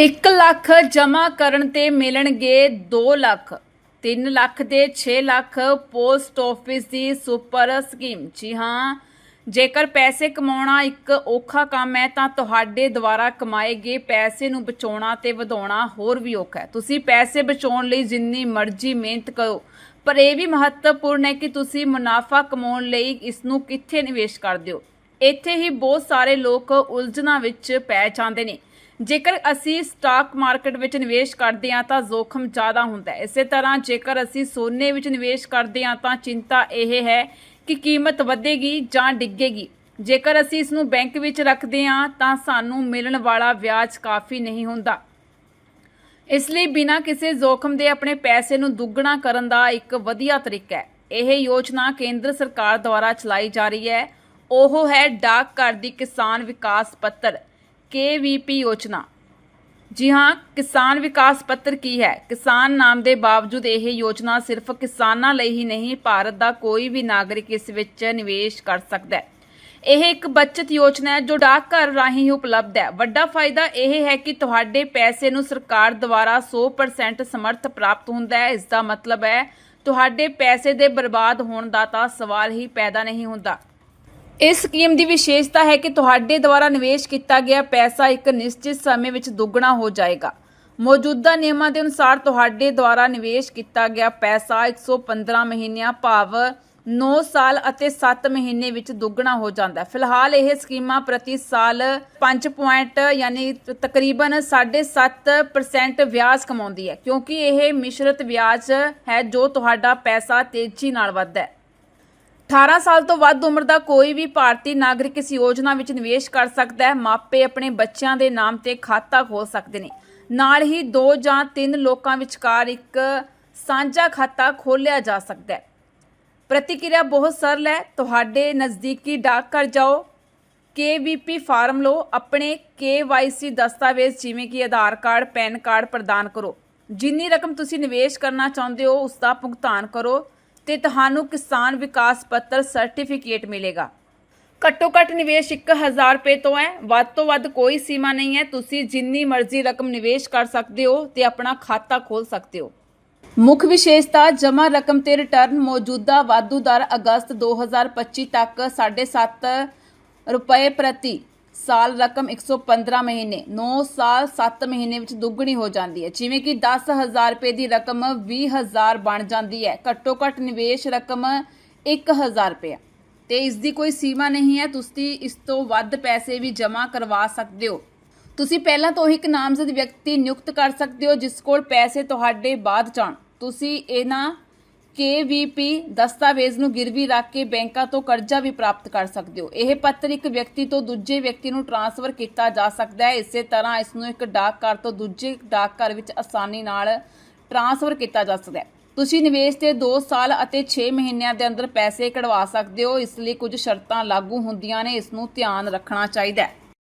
1 ਲੱਖ ਜਮ੍ਹਾਂ ਕਰਨ ਤੇ ਮਿਲਣਗੇ 2 ਲੱਖ 3 ਲੱਖ ਦੇ 6 ਲੱਖ ਪੋਸਟ ਆਫਿਸ ਦੀ ਸੁਪਰ ਸਕੀਮ। ਜੀ ਹਾਂ, ਜੇਕਰ ਪੈਸੇ ਕਮਾਉਣਾ ਇੱਕ ਔਖਾ ਕੰਮ ਹੈ, ਤਾਂ ਤੁਹਾਡੇ ਦੁਆਰਾ ਕਮਾਏ ਗਏ ਪੈਸੇ ਨੂੰ ਬਚਾਉਣਾ ਤੇ ਵਧਾਉਣਾ ਹੋਰ ਵੀ ਔਖਾ ਹੈ। ਤੁਸੀਂ ਪੈਸੇ ਬਚਾਉਣ ਲਈ ਜਿੰਨੀ ਮਰਜ਼ੀ ਮਿਹਨਤ ਕਰੋ, ਪਰ ਇਹ ਵੀ ਮਹੱਤਵਪੂਰਨ ਹੈ ਕਿ ਤੁਸੀਂ ਮੁਨਾਫਾ ਕਮਾਉਣ ਲਈ ਇਸ ਨੂੰ ਕਿੱਥੇ ਨਿਵੇਸ਼ ਕਰਦੇ ਹੋ। ਇੱਥੇ ਹੀ ਬਹੁਤ ਸਾਰੇ ਲੋਕ ਉਲਝਣਾਂ ਵਿੱਚ ਪੈ ਜਾਂਦੇ ਨੇ। ਜੇਕਰ ਅਸੀਂ ਸਟਾਕ ਮਾਰਕੀਟ ਵਿੱਚ ਨਿਵੇਸ਼ ਕਰਦੇ ਹਾਂ ਤਾਂ ਜ਼ੋਖਮ ਜ਼ਿਆਦਾ ਹੁੰਦਾ ਹੈ। ਇਸੇ ਤਰ੍ਹਾਂ ਜੇਕਰ ਅਸੀਂ ਸੋਨੇ ਵਿੱਚ ਨਿਵੇਸ਼ ਕਰਦੇ ਹਾਂ ਤਾਂ ਚਿੰਤਾ ਇਹ ਹੈ ਕਿ ਕੀਮਤ ਵਧੇਗੀ ਜਾਂ ਡਿੱਗੇਗੀ। ਜੇਕਰ ਅਸੀਂ ਇਸ ਨੂੰ ਬੈਂਕ ਵਿੱਚ ਰੱਖਦੇ ਹਾਂ ਤਾਂ ਸਾਨੂੰ ਮਿਲਣ ਵਾਲਾ ਵਿਆਜ ਕਾਫੀ ਨਹੀਂ ਹੁੰਦਾ। ਇਸ ਲਈ ਬਿਨਾਂ ਕਿਸੇ ਜ਼ੋਖਮ ਦੇ ਆਪਣੇ ਪੈਸੇ ਨੂੰ ਦੁੱਗਣਾ ਕਰਨ ਦਾ ਇੱਕ ਵਧੀਆ ਤਰੀਕਾ ਹੈ। ਇਹ ਯੋਜਨਾ ਕੇਂਦਰ ਸਰਕਾਰ ਦੁਆਰਾ ਚਲਾਈ ਜਾ ਰਹੀ ਹੈ। ਉਹ ਹੈ ਡਾਕ ਘਰ ਦੀ ਕਿਸਾਨ ਵਿਕਾਸ ਪੱਤਰ। KVP ਯੋਜਨਾ। ਜੀ ਹਾਂ, ਕਿਸਾਨ ਵਿਕਾਸ ਪੱਤਰ ਕੀ ਹੈ? ਕਿਸਾਨ ਨਾਮ ਦੇ ਬਾਵਜੂਦ ਇਹ ਯੋਜਨਾ ਸਿਰਫ ਕਿਸਾਨਾਂ ਲਈ ਹੀ ਨਹੀਂ, ਭਾਰਤ ਦਾ ਕੋਈ ਵੀ ਨਾਗਰਿਕ ਇਸ ਵਿੱਚ ਨਿਵੇਸ਼ ਕਰ ਸਕਦਾ ਹੈ। ਇਹ ਇੱਕ ਬਚਤ ਯੋਜਨਾ ਹੈ ਜੋ ਡਾਕਘਰ ਰਾਹੀਂ ਹੀ ਉਪਲਬਧ ਹੈ। ਵੱਡਾ ਫਾਇਦਾ ਇਹ ਹੈ ਕਿ ਤੁਹਾਡੇ ਪੈਸੇ ਨੂੰ ਸਰਕਾਰ ਦੁਆਰਾ 100% ਸਮਰਥ ਪ੍ਰਾਪਤ ਹੁੰਦਾ ਹੈ। ਇਸ ਦਾ ਮਤਲਬ ਹੈ, ਤੁਹਾਡੇ ਪੈਸੇ ਦੇ ਬਰਬਾਦ ਹੋਣ ਦਾ ਤਾਂ ਸਵਾਲ ਹੀ ਪੈਦਾ ਨਹੀਂ ਹੁੰਦਾ। ਇਸ ਸਕੀਮ ਦੀ ਵਿਸ਼ੇਸ਼ਤਾ ਹੈ ਕਿ ਤੁਹਾਡੇ ਦੁਆਰਾ ਨਿਵੇਸ਼ ਕੀਤਾ ਗਿਆ ਪੈਸਾ ਇੱਕ ਨਿਸ਼ਚਿਤ ਸਮੇਂ ਵਿੱਚ ਦੁੱਗਣਾ ਹੋ ਜਾਏਗਾ। ਮੌਜੂਦਾ ਨਿਯਮਾਂ ਦੇ ਅਨੁਸਾਰ ਤੁਹਾਡੇ ਦੁਆਰਾ ਨਿਵੇਸ਼ ਕੀਤਾ ਗਿਆ ਪੈਸਾ 115 ਮਹੀਨਿਆਂ ਭਾਵ 9 ਸਾਲ ਅਤੇ 7 ਮਹੀਨੇ ਵਿੱਚ ਦੁੱਗਣਾ ਹੋ ਜਾਂਦਾ ਹੈ। ਫਿਲਹਾਲ ਇਹ ਸਕੀਮਾਂ ਪ੍ਰਤੀ ਸਾਲ 5 ਪੁਆਇੰਟ ਯਾਨੀ ਤਕਰੀਬਨ 7.5% ਵਿਆਜ ਕਮਾਉਂਦੀ ਹੈ, ਕਿਉਂਕਿ ਇਹ ਮਿਸ਼ਰਤ ਵਿਆਜ ਹੈ ਜੋ ਤੁਹਾਡਾ ਪੈਸਾ ਤੇਜ਼ੀ ਨਾਲ ਵੱਧਦਾ ਹੈ। 18 ਸਾਲ ਤੋਂ ਵੱਧ ਉਮਰ ਦਾ ਕੋਈ ਵੀ ਭਾਰਤੀ ਨਾਗਰਿਕ ਇਸ ਯੋਜਨਾ ਵਿੱਚ ਨਿਵੇਸ਼ ਕਰ ਸਕਦਾ ਹੈ। ਮਾਪੇ ਆਪਣੇ ਬੱਚਿਆਂ ਦੇ ਨਾਮ ਤੇ ਖਾਤਾ ਖੋਲ ਸਕਦੇ ਨੇ। ਨਾਲ ਹੀ ਦੋ ਜਾਂ ਤਿੰਨ ਲੋਕਾਂ ਵਿਚਕਾਰ ਇੱਕ ਸਾਂਝਾ ਖਾਤਾ ਖੋਲ੍ਹਿਆ ਜਾ ਸਕਦਾ ਹੈ। ਪ੍ਰਤੀਕਿਰਿਆ ਬਹੁਤ ਸਰਲ ਹੈ। ਤੁਹਾਡੇ ਨਜ਼ਦੀਕੀ ਡਾਕਘਰ ਜਾਓ। KVP ਫਾਰਮ ਲਓ। ਆਪਣੇ KYC ਦਸਤਾਵੇਜ਼ ਜਿਵੇਂ ਕਿ ਆਧਾਰ ਕਾਰਡ, ਪੈਨ ਕਾਰਡ ਪ੍ਰਦਾਨ ਕਰੋ। ਜਿੰਨੀ ਰਕਮ ਤੁਸੀਂ ਨਿਵੇਸ਼ ਕਰਨਾ ਚਾਹੁੰਦੇ ਹੋ, ਉਸ ਦਾ ਭੁਗਤਾਨ ਕਰੋ। ਤੇ ਤੁਹਾਨੂੰ ਕਿਸਾਨ ਵਿਕਾਸ ਪੱਤਰ ਸਰਟੀਫਿਕੇਟ ਮਿਲੇਗਾ। ਘੱਟੋ ਘੱਟ ਨਿਵੇਸ਼ 1000 ਰੁਪਏ ਤੋਂ ਹੈ। ਵੱਧ ਤੋਂ ਵੱਧ ਕੋਈ ਸੀਮਾ ਨਹੀਂ ਹੈ। ਤੁਸੀਂ ਜਿੰਨੀ ਮਰਜ਼ੀ ਰਕਮ ਨਿਵੇਸ਼ ਕਰ ਸਕਦੇ ਹੋ ਤੇ ਆਪਣਾ ਖਾਤਾ ਖੋਲ ਸਕਦੇ ਹੋ। ਮੁੱਖ ਵਿਸ਼ੇਸ਼ਤਾ, ਜਮ੍ਹਾਂ ਰਕਮ ਤੇ ਰਿਟਰਨ ਮੌਜੂਦਾ ਵਾਧੂ ਦਰ ਅਗਸਤ 2025 ਤੱਕ 7.5 ਰੁਪਏ ਪ੍ਰਤੀ ਸਾਲ ਰਕਮ 115 ਮਹੀਨੇ 9 ਸਾਲ 7 ਮਹੀਨੇ ਵਿੱਚ ਦੁੱਗਣੀ ਹੋ ਜਾਂਦੀ ਹੈ। ਜਿਵੇਂ ਕਿ 10000 ਰੁਪਏ ਦੀ ਰਕਮ 20000 ਬਣ ਜਾਂਦੀ ਹੈ। ਘੱਟੋ ਘੱਟ ਨਿਵੇਸ਼ ਰਕਮ 1000 ਰੁਪਏ ਤੇ ਇਸ ਦੀ ਕੋਈ ਸੀਮਾ ਨਹੀਂ ਹੈ। ਤੁਸੀਂ ਇਸ ਤੋਂ ਵੱਧ ਪੈਸੇ ਵੀ ਜਮ੍ਹਾਂ ਕਰਵਾ ਸਕਦੇ ਹੋ। ਤੁਸੀਂ ਪਹਿਲਾਂ ਤੋਂ ਹੀ ਇੱਕ ਨਾਮਜ਼ਦ ਵਿਅਕਤੀ ਨਿਯੁਕਤ ਕਰ ਸਕਦੇ ਹੋ, ਜਿਸ ਕੋਲ ਪੈਸੇ ਤੁਹਾਡੇ ਬਾਅਦ ਜਾਣ। ਤੁਸੀਂ ਇਹਨਾਂ KVP ਦਸਤਾਵੇਜ਼ ਨੂੰ ਗਿਰਵੀ ਰੱਖ ਕੇ ਬੈਂਕਾਂ ਤੋਂ ਕਰਜ਼ਾ ਵੀ ਪ੍ਰਾਪਤ ਕਰ ਸਕਦੇ ਹੋ। ਇਹ ਪੱਤਰ ਇੱਕ ਵਿਅਕਤੀ ਤੋਂ ਦੂਜੇ ਵਿਅਕਤੀ ਨੂੰ ਟ੍ਰਾਂਸਫਰ ਕੀਤਾ ਜਾ ਸਕਦਾ ਹੈ। ਇਸੇ ਤਰ੍ਹਾਂ ਇਸ ਨੂੰ ਇੱਕ ਡਾਕਘਰ ਤੋਂ ਦੂਜੇ ਡਾਕਘਰ ਵਿੱਚ ਆਸਾਨੀ ਨਾਲ ਟ੍ਰਾਂਸਫਰ ਕੀਤਾ ਜਾ ਸਕਦਾ ਹੈ। ਤੁਸੀਂ ਨਿਵੇਸ਼ ਦੇ 2 ਸਾਲ ਅਤੇ 6 ਮਹੀਨਿਆਂ ਦੇ ਅੰਦਰ ਪੈਸੇ ਕਢਵਾ ਸਕਦੇ ਹੋ। ਇਸ ਲਈ ਕੁਝ ਸ਼ਰਤਾਂ ਲਾਗੂ ਹੁੰਦੀਆਂ ਨੇ। ਇਸ ਨੂੰ ਧਿਆਨ ਰੱਖਣਾ ਚਾਹੀਦਾ ਹੈ।